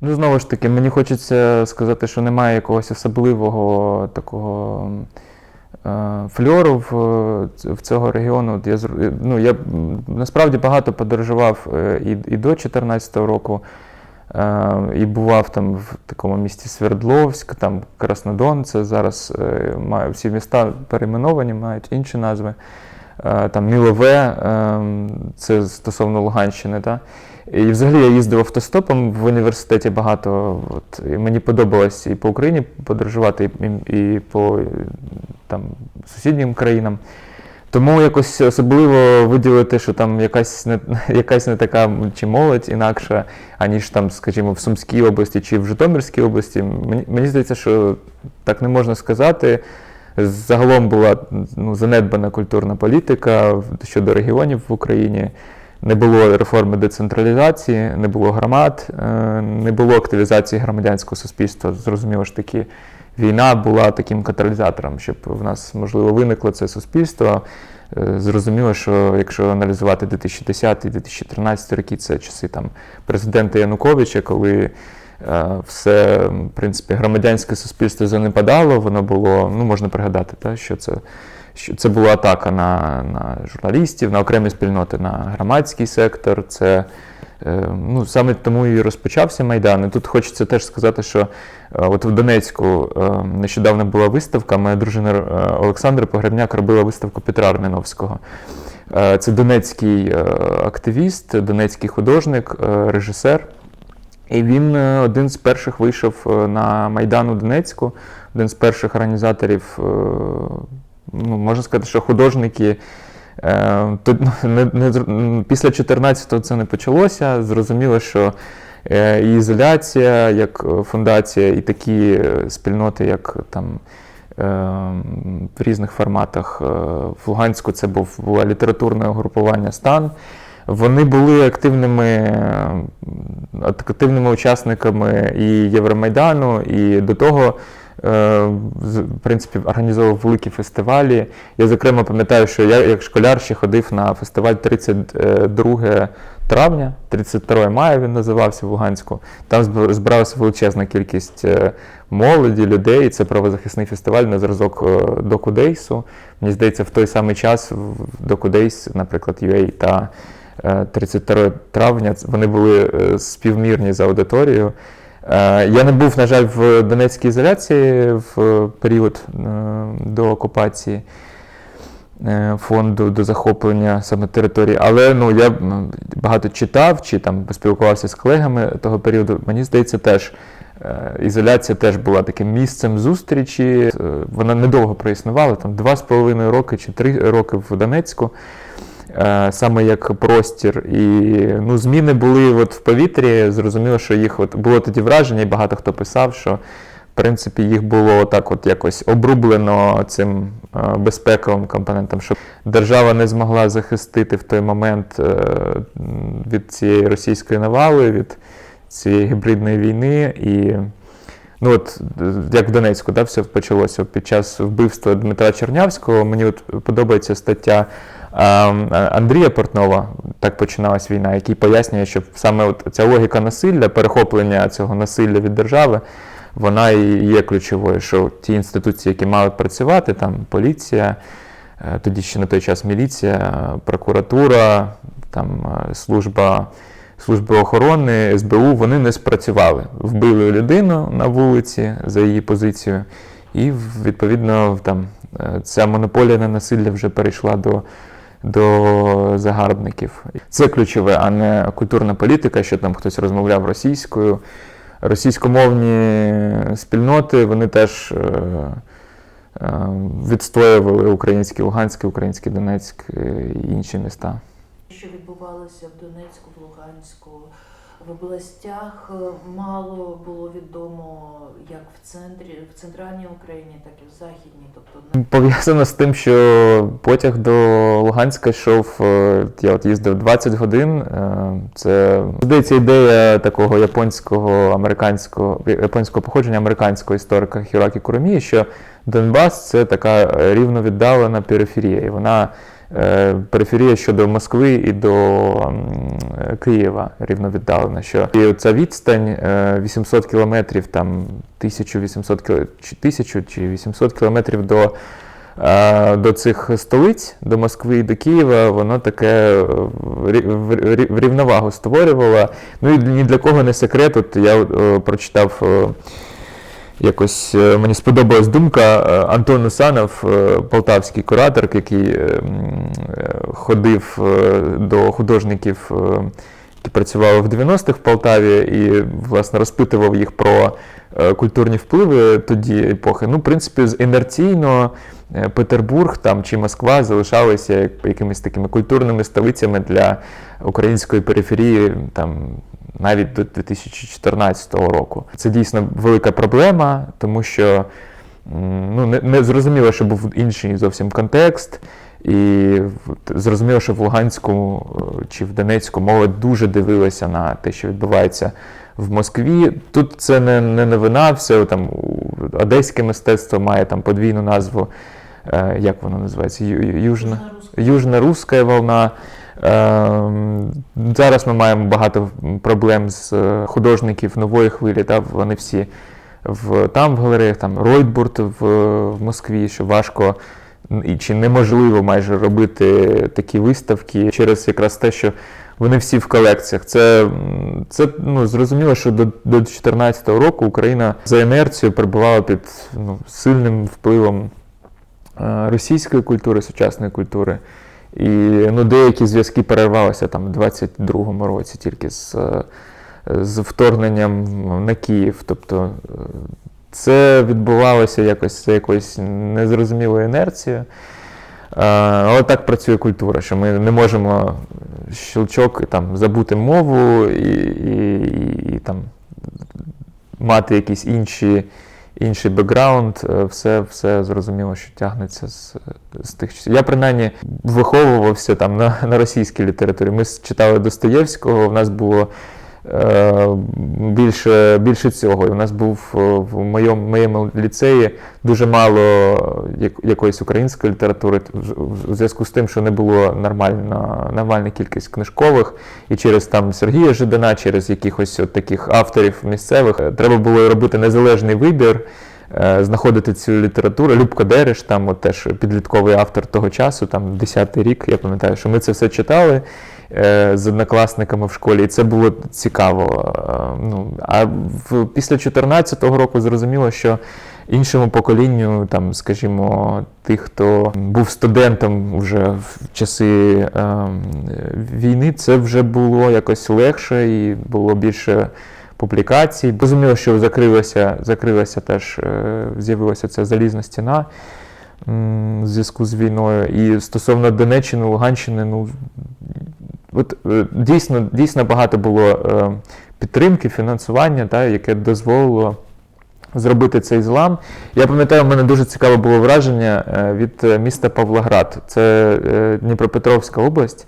Ну, знову ж таки, мені хочеться сказати, що немає якогось особливого такого е, фльору в, в цього регіону. Я, ну, я насправді багато подорожував е, і, і до 2014 року. Е, і бував там в такому місті Свердловськ, там Краснодон, це зараз е, має, всі міста перейменовані, мають інші назви. Е, там Мілове, е, це стосовно Луганщини. Та? І взагалі я їздив автостопом в університеті багато. От, і мені подобалось і по Україні подорожувати, і, і по е, там, сусіднім країнам. Тому якось особливо виділити, що там якась не, якась не така чи молодь інакша, аніж там, скажімо, в Сумській області чи в Житомирській області. Мені, мені здається, що так не можна сказати. Загалом була ну, занедбана культурна політика щодо регіонів в Україні. Не було реформи децентралізації, не було громад, е, не було активізації громадянського суспільства. Зрозуміло ж таки, війна була таким каталізатором, щоб в нас, можливо, виникло це суспільство. Е, Зрозуміло, що якщо аналізувати 2010-2013 роки, це часи там президента Януковича, коли е, все, в принципі, громадянське суспільство занепадало, воно було, ну можна пригадати, та, що це. Що це була атака на, на журналістів, на окремі спільноти, на громадський сектор. Це е, ну, саме тому і розпочався Майдан. І тут хочеться теж сказати, що е, от в Донецьку е, нещодавно була виставка. Моя дружина Олександра Погребняк робила виставку Петра Арміновського. Це донецький активіст, донецький художник, режисер. І він один з перших вийшов на Майдан у Донецьку, один з перших організаторів, ну, можна сказати, що художники. е, не, не, після 14-го це не почалося. Зрозуміло, що е, і ізоляція як фундація, і такі е, спільноти, як там е, в різних форматах. В Луганську це був, було літературне угрупування стан. Вони були активними, активними учасниками і Євромайдану, і до того, в принципі, організовував великі фестивалі. Я, зокрема, пам'ятаю, що я як школяр ще ходив на фестиваль 32 травня, 32 мая він називався в Луганську. Там збиралася величезна кількість е, молоді, людей. Це правозахисний фестиваль на зразок е, Докудейсу. Мені здається, в той самий час в Докудейс, наприклад, UA та е, 32 травня вони були е, співмірні за аудиторією. Е, Я не був, на жаль, в Донецькій ізоляції в е, період е, до окупації фонду до захоплення саме території. Але ну, я багато читав чи там поспілкувався з колегами того періоду. Мені здається, теж ізоляція теж була таким місцем зустрічі. Вона недовго проіснувала, там два з половиною роки чи три роки в Донецьку. Е, Саме як простір, і ну, зміни були от в повітрі. Зрозуміло, що їх от було тоді враження, і багато хто писав, що в принципі їх було так, от якось обрублено цим е, безпековим компонентом, що держава не змогла захистити в той момент е, від цієї російської навали, від цієї гібридної війни. І ну от як в Донецьку, да, все почалося під час вбивства Дмитра Чернявського. Мені от подобається стаття. Андрія Портнова так починалась війна, який пояснює, що саме от ця логіка насилля, перехоплення цього насилля від держави, вона і є ключовою, що ті інституції, які мають працювати, там поліція, е, тоді ще на той час міліція, прокуратура, там е, служба, служби охорони, СБУ, вони не спрацювали. Вбили людину на вулиці за її позицією, і відповідно там е, ця монополія на насилля вже перейшла до. До загарбників. Це ключове, а не культурна політика, що там хтось розмовляв російською російськомовні спільноти вони теж е, е, відстоювали український Луганський, український Донецьк е, і інші міста. Що відбувалося в Донецьку, в Луганську, в областях е, мало було відомо як в центрі, в центральній Україні, так і в західній. Тобто Пов'язано з тим, що потяг до Луганська йшов, е, я от їздив 20 годин. е, Це здається ідея такого японського американського японського походження американського історика Хіракі Куромії, що Донбас це така рівновіддалена периферія. І вона периферія щодо Москви і до е, Києва рівновіддалена. Що і ця відстань е, 800 кілометрів, там 1800 кіло- чи 1000 чи 800 кілометрів до, е, до цих столиць, до Москви і до Києва, воно таке е, в рі- в рі- в рівновагу створювало. Ну і ні для кого не секрет. От я е, прочитав. Якось е, мені сподобалась думка е, Антон Усанов, е, полтавський куратор, який е, м, е, ходив до художників, які працювали в 90-х в Полтаві, і власне розпитував їх про культурні впливи тоді епохи. Ну, в принципі, з інерційно е, Петербург там чи Москва залишалися якимись такими культурними столицями для української периферії там навіть до 2014 року. Це дійсно велика проблема, тому що ну, не, не зрозуміло, що був інший зовсім контекст. І зрозуміло, що в Луганську е, чи в Донецьку молодь дуже дивилася на те, що відбувається в Москві. Тут це не, не новина, все там одеське мистецтво має там подвійну назву. Е, як воно називається? Южна. Южно-русська. Южно-русська волна. Ем, Зараз ми маємо багато проблем з е, художників нової хвилі. Та, вони всі в, там в галереях, там Ройтбурт в, в Москві, що важко і чи неможливо майже робити такі виставки через якраз те, що вони всі в колекціях. Це, це ну, зрозуміло, що до, до 2014 року Україна за інерцією перебувала під ну, сильним впливом російської культури, сучасної культури. І ну, деякі зв'язки перервалися там у 22-му році тільки з, е, з вторгненням на Київ. Тобто е, це відбувалося якось за якоюсь незрозумілою інерцією. Е, Але так працює культура, що ми не можемо щелчок там, забути мову і, і, і, і там, мати якісь інші, інший бекграунд, е, все, все зрозуміло, що тягнеться з, з тих часів. Я принаймні виховувався там на, на російській літературі. Ми читали Достоєвського, в нас було більше, більше цього. У нас був е, в моєму, моєму ліцеї дуже мало якоїсь української літератури, в- зв'язку з тим, що не було нормально, нормальна кількість книжкових, і через там Сергія Жидана, через якихось от таких авторів місцевих, е, треба було робити незалежний вибір. е, Знаходити цю літературу. Любко Дереш, там от теж підлітковий автор того часу, там 10-й рік, я пам'ятаю, що ми це все читали е, з однокласниками в школі, і це було цікаво. Е, Ну, а в, після 2014 року зрозуміло, що іншому поколінню, там, скажімо, тих, хто був студентом вже в часи е, війни, це вже було якось легше і було більше публікацій. Зрозуміло, що закрилася, закрилася теж, е, з'явилася ця залізна стіна в зв'язку з війною. І стосовно Донеччини, Луганщини, ну от е, дійсно, дійсно багато було е, підтримки, фінансування, та, яке дозволило зробити цей злам. Я пам'ятаю, в мене дуже цікаве було враження е, від міста Павлоград. Це Дніпропетровська область.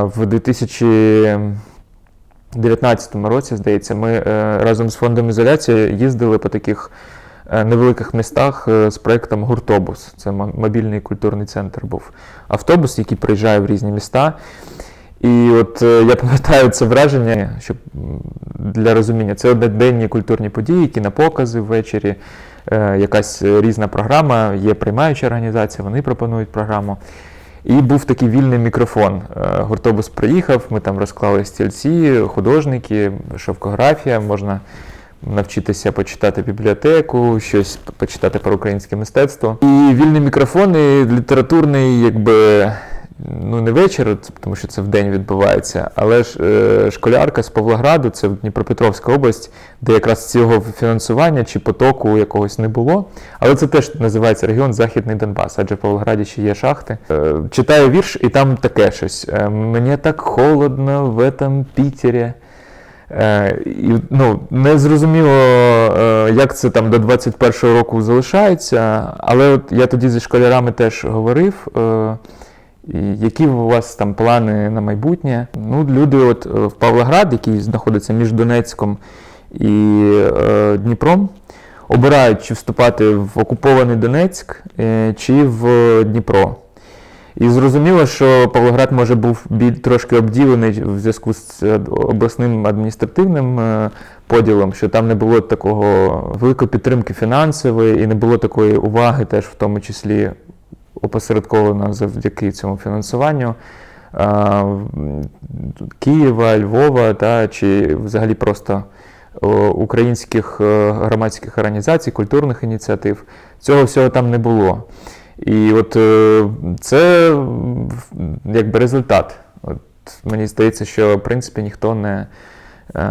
В 2019 році, здається, ми разом з фондом ізоляції їздили по таких невеликих містах е, з проєктом Гуртобус. Це мобільний культурний центр був. Автобус, який приїжджає в різні міста. І от е, я пам'ятаю це враження, щоб для розуміння, це одноденні культурні події, кінопокази ввечері, е, якась е, різна програма, є приймаюча організація, вони пропонують програму. І був такий вільний мікрофон. Е, Гуртобус приїхав, ми там розклали стільці, художники, шовкографія, можна навчитися почитати бібліотеку, щось почитати про українське мистецтво. І вільний мікрофон, і літературний, якби. Ну, не вечір, тому що це вдень відбувається, але ж е, школярка з Павлограду, це Дніпропетровська область, де якраз цього фінансування чи потоку якогось не було. Але це теж називається регіон Західний Донбас, адже в Павлограді ще є шахти. Е, читаю вірш, і там таке щось. Е, Мені так холодно в этом Пітері. Е, і, ну, не зрозуміло, е, як це там до 21-го року залишається, але от я тоді зі школярами теж говорив. Е, які у вас там плани на майбутнє? Ну, люди, от в Павлоград, який знаходиться між Донецьком і Дніпром, обирають, чи вступати в окупований Донецьк, чи в Дніпро. І зрозуміло, що Павлоград може був трошки обділений в зв'язку з е, обласним адміністративним е, поділом, що там не було такого великої підтримки фінансової і не було такої уваги, теж в тому числі опосередковано завдяки цьому фінансуванню. е, Києва, Львова та чи взагалі просто українських громадських організацій, культурних ініціатив. Цього всього там не було. І от е, це якби результат. От мені здається, що в принципі ніхто не, е,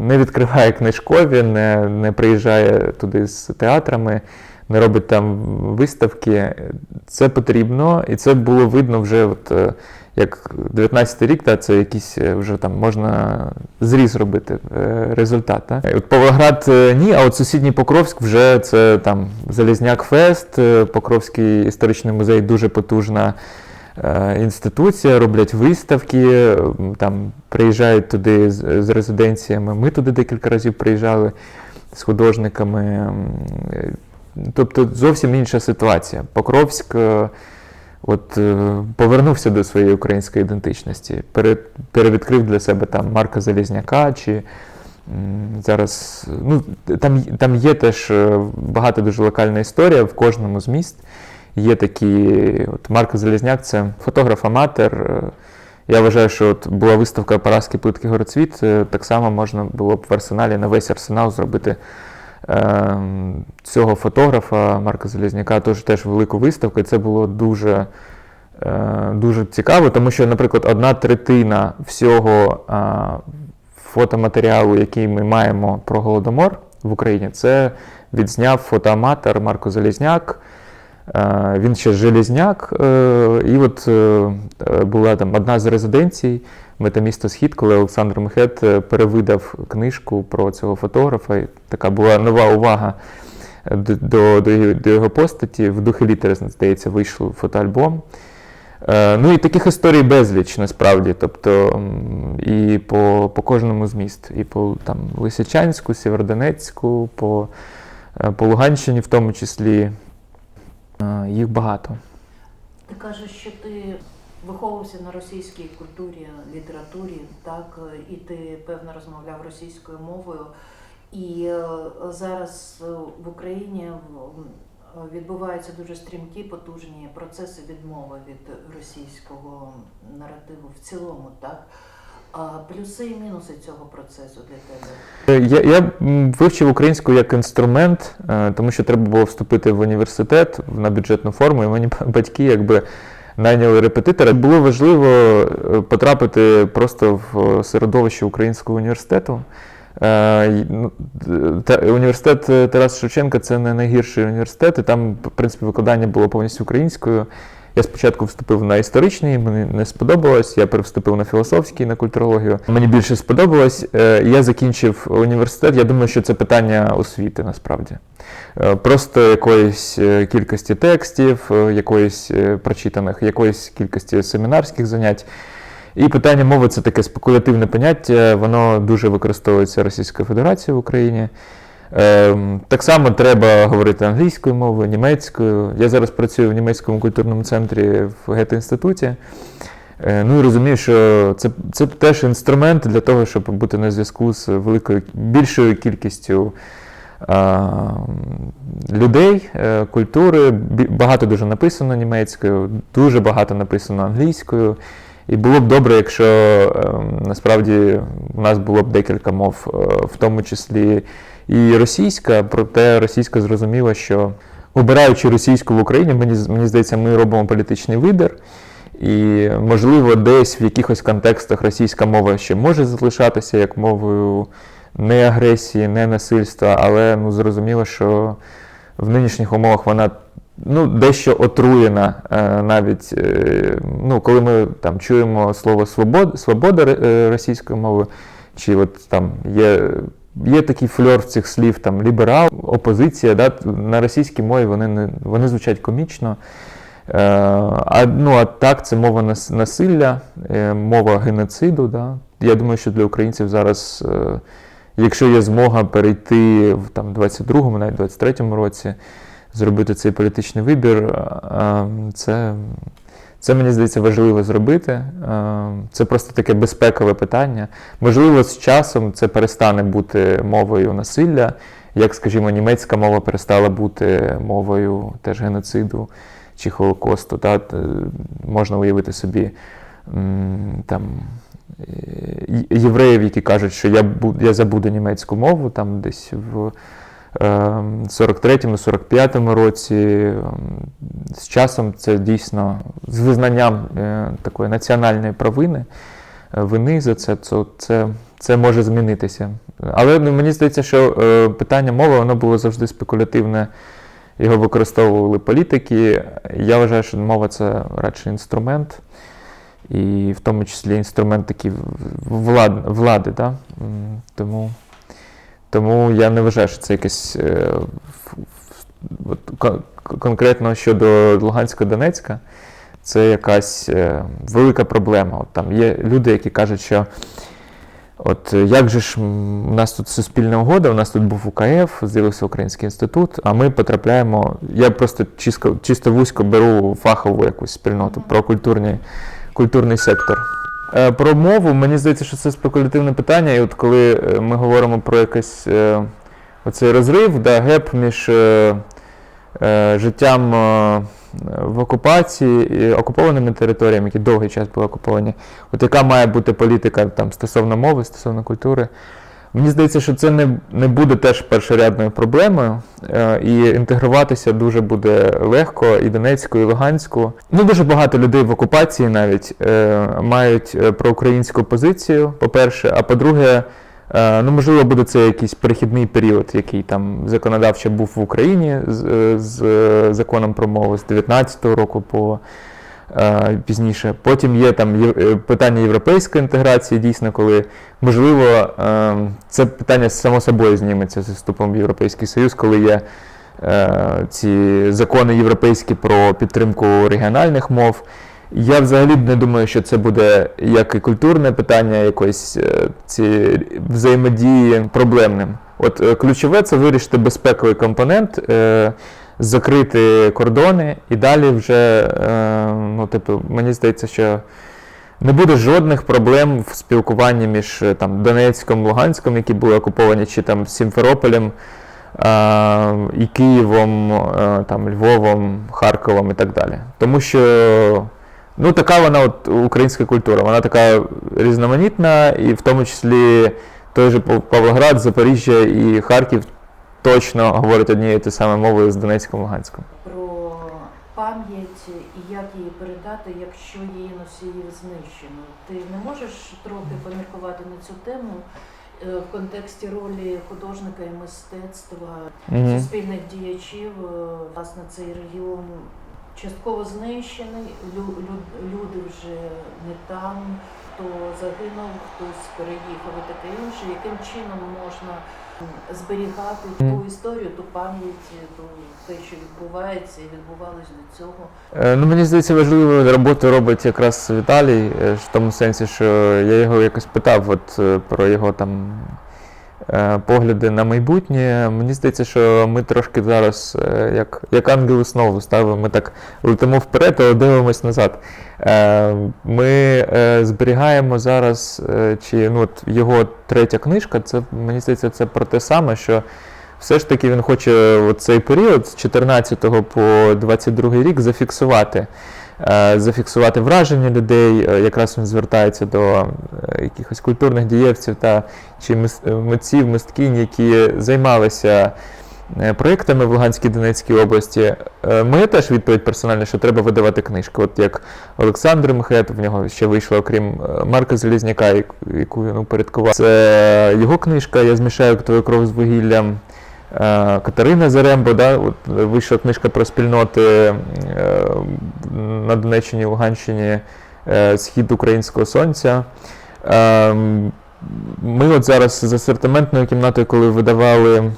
не відкриває книжкові, не, не приїжджає туди з театрами, не робить там виставки. Це потрібно, і це було видно вже, от, як 19-й рік, та, це якийсь е, вже там можна зріз робити е, результат. Та. От Павлоград е, ні, а от сусідній Покровськ вже це там Залізняк Фест, Покровський історичний музей дуже потужна інституція, роблять виставки, там приїжджають туди з, з резиденціями. Ми туди декілька разів приїжджали з художниками. Тобто зовсім інша ситуація. Покровськ от, е, повернувся до своєї української ідентичності, перевідкрив для себе там Марка Залізняка чи зараз. Ну, там, там є теж е, багато дуже локальна історія в кожному з міст. Є такі, от Марко Залізняк це фотограф-аматор. е, Я вважаю, що от була виставка Параски плитки Городцвіт, так само можна було б в арсеналі на весь арсенал зробити цього фотографа Марка Залізняка, теж, теж велику виставку. І це було дуже, е, дуже цікаво, тому що, наприклад, одна третина всього е, фотоматеріалу, який ми маємо про Голодомор в Україні, це відзняв фотоаматор Марко Залізняк. Е, Він ще Желізняк. е, І от е, була там одна з резиденцій Метамісто Схід, коли Олександр Мехет перевидав книжку про цього фотографа. І така була нова увага до, до, до, його- постаті. В духі літери, здається, вийшов фотоальбом. Ну і таких історій безліч насправді. Тобто і по, по кожному з міст, і по там, Лисичанську, Сєвєродонецьку, по, по Луганщині в тому числі. Е, Їх багато. Ти кажеш, що ти виховувався на російській культурі, літературі, так, і ти певно розмовляв російською мовою. І е, зараз е, в Україні відбуваються дуже стрімкі, потужні процеси відмови від російського наративу в цілому, так? Плюси і мінуси цього процесу для тебе. Е, Я, я вивчив українську як інструмент, е, тому що треба було вступити в університет на бюджетну форму, і мені батьки якби найняли репетитора. Було важливо е, потрапити просто в середовище Українського університету. Ну, Університет Тараса Шевченка це не найгірший університет, і там, в принципі, викладання було повністю українською. Я спочатку вступив на історичний, мені не сподобалось. Я перевступив на філософський, на культурологію. Мені більше сподобалось. Е, Я закінчив університет. Я думаю, що це питання освіти насправді. Е, Просто якоїсь е, кількості текстів, якоїсь прочитаних, якоїсь кількості семінарських занять. І питання мови це таке спекулятивне поняття, воно дуже використовується Російською Федерацією в Україні. Ем, Так само треба говорити англійською мовою, німецькою. Я зараз працюю в німецькому культурному центрі в Гете-інституті. Е, Ну і розумію, що це, це теж інструмент для того, щоб бути на зв'язку з великою більшою кількістю а, людей, е, культури. Багато дуже написано німецькою, дуже багато написано англійською. І було б добре, якщо ем, насправді у нас було б декілька мов, е, в тому числі і російська, проте російська зрозуміла, що обираючи російську в Україні, мені, мені здається, ми робимо політичний вибір. І, можливо, десь в якихось контекстах російська мова ще може залишатися як мовою не агресії, не насильства, але ну, зрозуміло, що в нинішніх умовах вона ну, дещо отруєна е, навіть, е, ну, коли ми там чуємо слово свобода, свобода е, російською мовою, чи от там є. Є такий фльор цих слів, там ліберал, опозиція, да, на російській мові вони, не, вони звучать комічно. Е, а, ну, а так, це мова нас- насилля, е, мова геноциду. Да. Я думаю, що для українців зараз, е, якщо є змога перейти в там, 22-му, навіть 23-му році зробити цей політичний вибір. Е, Це, це мені здається важливо зробити. Е, Це просто таке безпекове питання. Можливо, з часом це перестане бути мовою насилля, як, скажімо, німецька мова перестала бути мовою теж геноциду чи Холокосту. Та? Можна уявити собі там, е, євреїв, які кажуть, що я, я забуду німецьку мову там десь в 43-45 році. Ем, З часом це дійсно з визнанням е, такої національної провини, е, вини за це, це, це, це може змінитися. Але ну, мені здається, що е, питання мови воно було завжди спекулятивне. Його використовували політики. Я вважаю, що мова це радше інструмент, і в тому числі інструмент такий влад, влади. Да? Тому, тому я не вважаю, що це якесь е, конкретно щодо Луганська Донецька, це якась е, велика проблема. От там є люди, які кажуть, що От як же ж у нас тут суспільна угода, у нас тут був УКФ, з'явився Український інститут, а ми потрапляємо. Я просто чисто, чисто вузько беру фахову якусь спільноту про культурні, культурний сектор. Е, Про мову, мені здається, що це спекулятивне питання. І от коли е, ми говоримо про якийсь е, оцей розрив, да, геп між життям в окупації і окупованими територіями, які довгий час були окуповані, от яка має бути політика там, стосовно мови, стосовно культури. Мені здається, що це не, не буде теж першорядною проблемою, е, і інтегруватися дуже буде легко і Донецьку, і Луганську. Ну, дуже багато людей в окупації навіть е, мають е, проукраїнську позицію, по-перше, а по-друге, е, ну, можливо, буде це якийсь перехідний період, який там законодавчо був в Україні з, е, з е, законом про мову з 19-го року по пізніше. Потім є там е, питання європейської інтеграції, дійсно, коли можливо е, це питання само собою зніметься з вступом в Європейський Союз, коли є е, ці закони європейські про підтримку регіональних мов. Я взагалі не думаю, що це буде як і культурне питання якоїсь е, ці взаємодії проблемним. От е, ключове це вирішити безпековий компонент, е, закрити кордони і далі вже, е, ну, типу, мені здається, що не буде жодних проблем в спілкуванні між е, там, Донецьком, Луганськом, які були окуповані, чи там Сімферополем е, і Києвом, там, Львовом, Харковом і так далі. Тому що ну, така вона от, українська культура, вона така різноманітна, і в тому числі той же Павлоград, Запоріжжя і Харків точно говорять однією тією самою мовою з Донецьком, Луганськом. Про пам'ять і як її передати, якщо її носіїв знищено. Ти не можеш трохи поміркувати на цю тему е, в контексті ролі художника і мистецтва, Мгм. суспільних діячів, е, власне, цей регіон частково знищений, лю- лю- люди вже не там, хто загинув, хтось переїхав і таке інше. Яким чином можна зберігати ту історію, ту пам'ять, ту те, що відбувається і відбувалось до цього? Е, Ну, мені здається, важливо роботу робить якраз Віталій, е, в тому сенсі, що я його якось питав от, е, про його там погляди на майбутнє. Мені здається, що ми трошки зараз, е, як, як ангели знову ставимо, ми так летимо вперед, але дивимось назад. Е, Ми е, зберігаємо зараз, е, чи ну, от його третя книжка, це мені здається, це про те саме, що все ж таки він хоче цей період з 14 по 22 рік зафіксувати. Е, Зафіксувати враження людей, е, якраз він звертається до е, якихось культурних дієвців та чи митців, мисткинь, які займалися проєктами в Луганській Донецькій області. Моя теж відповідь персональна, що треба видавати книжки. От як Олександр Мехет, в нього ще вийшло, окрім Марка Залізняка, яку він упорядкував. Це його книжка Я змішаю твою кров з вугіллям. Е, Катерина Зарембо, да, от вийшла книжка про спільноти е, на Донеччині, Луганщині, е, Схід українського сонця. Ми от зараз з асортиментною кімнатою, коли видавали,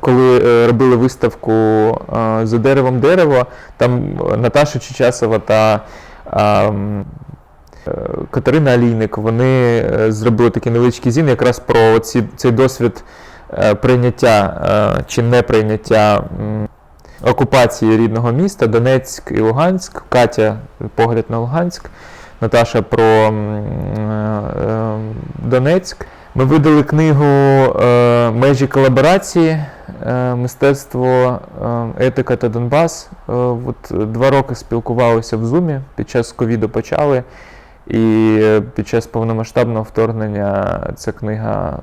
коли робили виставку за деревом дерево, там Наташа Чечасова та Катерина Алійник, вони зробили такий невеличкий зін якраз про ці, цей досвід прийняття е, чи неприйняття окупації рідного міста Донецьк і Луганськ. Катя погляд на Луганськ, Наташа про е, е, Донецьк. Ми видали книгу е, Межі колаборації, е, мистецтво, е, етика та Донбас. Е, от два роки спілкувалися в Зумі, під час ковіду почали. І е, під час повномасштабного вторгнення ця книга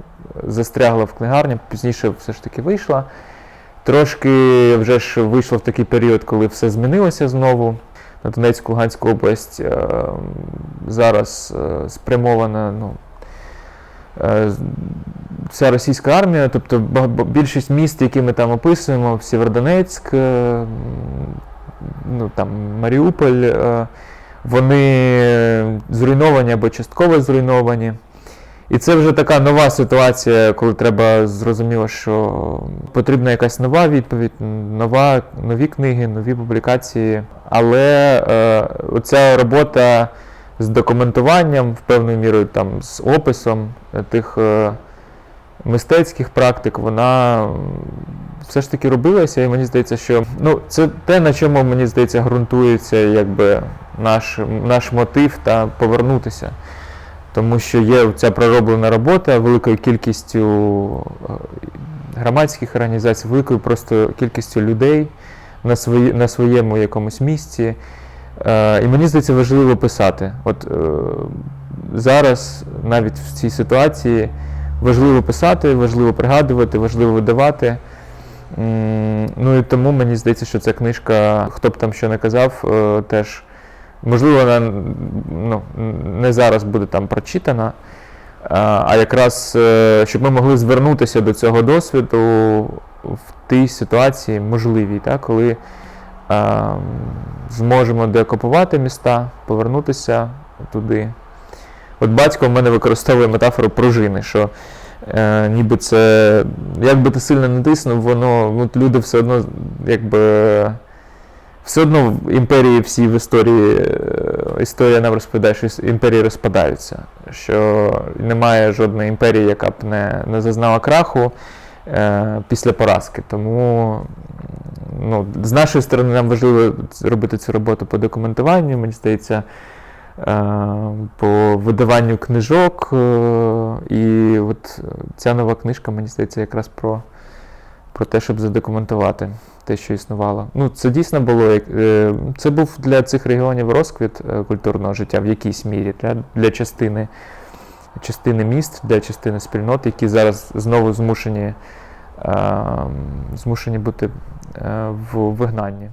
застрягла в книгарні, пізніше все ж таки вийшла. Трошки вже ж вийшло в такий період, коли все змінилося знову. На Донецьку, Луганську область е, зараз е, спрямована ну, е, вся російська армія, тобто більшість міст, які ми там описуємо, Сєвєродонецьк, е, ну, там, Маріуполь, е, вони зруйновані або частково зруйновані. І це вже така нова ситуація, коли треба зрозуміло, що потрібна якась нова відповідь, нова, нові книги, нові публікації. Але е, оця робота з документуванням, в певною мірою там, з описом е, тих е, мистецьких практик, вона все ж таки робилася, і мені здається, що ну, це те, на чому, мені здається, ґрунтується якби, наш, наш мотив та повернутися. Тому що є ця пророблена робота великою кількістю е, громадських організацій, великою просто кількістю людей на, свої, на своєму якомусь місці. Е, і мені здається, важливо писати. От е, зараз, навіть в цій ситуації, важливо писати, важливо пригадувати, важливо видавати. Ну і тому мені здається, що ця книжка, хто б там що не казав, теж можливо, вона ну, не зараз буде там прочитана, а а якраз е, щоб ми могли звернутися до цього досвіду в тій ситуації можливій, та, коли е, зможемо деокупувати міста, повернутися туди. От батько в мене використовує метафору пружини, що е, ніби це, як би ти сильно не тиснув, воно ну, люди все одно якби. Все одно в імперії всі в історії, е, історія нам розповідає, що імперії розпадаються, що немає жодної імперії, яка б не, не зазнала краху е, після поразки. Тому ну, з нашої сторони нам важливо робити цю роботу по документуванню, мені здається, е, по видаванню книжок. е, І от ця нова книжка, мені здається, якраз про, про те, щоб задокументувати те, що існувало. Ну, це дійсно було е, це був для цих регіонів розквіт е, культурного життя в якійсь мірі для, для частини, частини міст, для частини спільнот, які зараз знову змушені, е, змушені бути е, в вигнанні.